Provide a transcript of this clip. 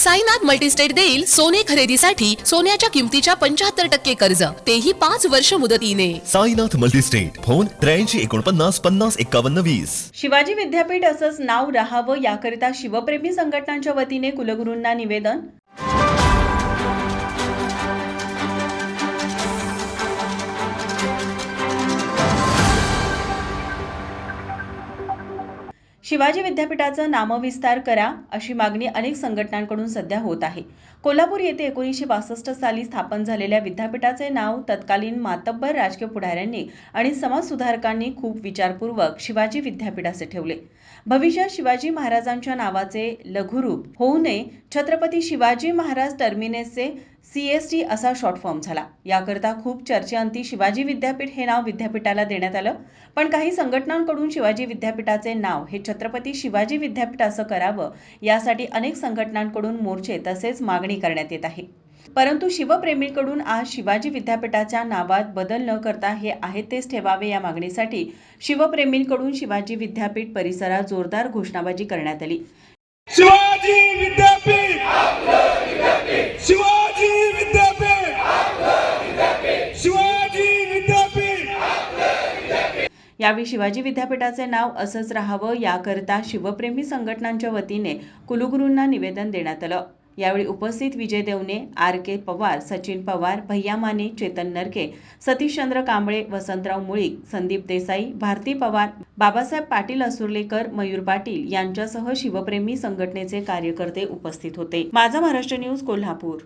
Sainath multi-state देईल सोने खरेदीसाठी सोन्याच्या किमतीच्या पंच्याहत्तर टक्के कर्ज. तेही पाच वर्ष मुदतीने. साईनाथ मल्टीस्टेट फोन त्र्याऐंशी एकोणपन्नास पन्नास एक्कावन्न वीस. शिवाजी विद्यापीठ असंच नाव राहावं याकरिता शिवप्रेमी संघटनांच्या वतीने कुलगुरूंना निवेदन? शिवाजी विद्यापीठाचं नामविस्तार करा अशी मागणी अनेक संघटनांकडून सध्या होत आहे. कोल्हापूर येथे एकोणीसशे बासष्ट साली स्थापन झालेल्या विद्यापीठाचे नाव तत्कालीन मातब्बर राजकीय पुढाऱ्यांनी आणि समाजसुधारकांनी खूप विचारपूर्वक शिवाजी विद्यापीठ असे ठेवले. भविष्यात शिवाजी महाराजांच्या नावाचे लघुरूप होऊ नये. छत्रपती शिवाजी महाराज टर्मिनेसचे सी एस टी असा शॉर्ट फॉर्म झाला. याकरता खूप चर्चेअंती शिवाजी विद्यापीठ हे नाव विद्यापीठाला देण्यात आलं. पण काही संघटनांकडून शिवाजी विद्यापीठाचे नाव हे छत्रपती शिवाजी विद्यापीठ असं करावं यासाठी अनेक संघटनांकडून मोर्चे तसेच मागणी करण्यात येत आहे. परंतु शिवप्रेमींकडून आज शिवाजी विद्यापीठाच्या नावात बदल न करता हे आहे तेच ठेवावे या मागणीसाठी शिवप्रेमींकडून शिवाजी विद्यापीठ परिसरात जोरदार घोषणाबाजी करण्यात आली. शिवाजी! यावेळी शिवाजी विद्यापीठाचे नाव असंच राहावं याकरता शिवप्रेमी संघटनांच्या वतीने कुलगुरूंना निवेदन देण्यात आलं. यावेळी उपस्थित विजय देवने आर के पवार सचिन पवार भैया माने चेतन नरके सतीशचंद्र कांबळे वसंतराव मुळीक संदीप देसाई भारती पवार बाबासाहेब पाटील असुर्लेकर मयूर पाटील यांच्यासह शिवप्रेमी संघटनेचे कार्यकर्ते उपस्थित होते. माझा महाराष्ट्र न्यूज कोल्हापूर.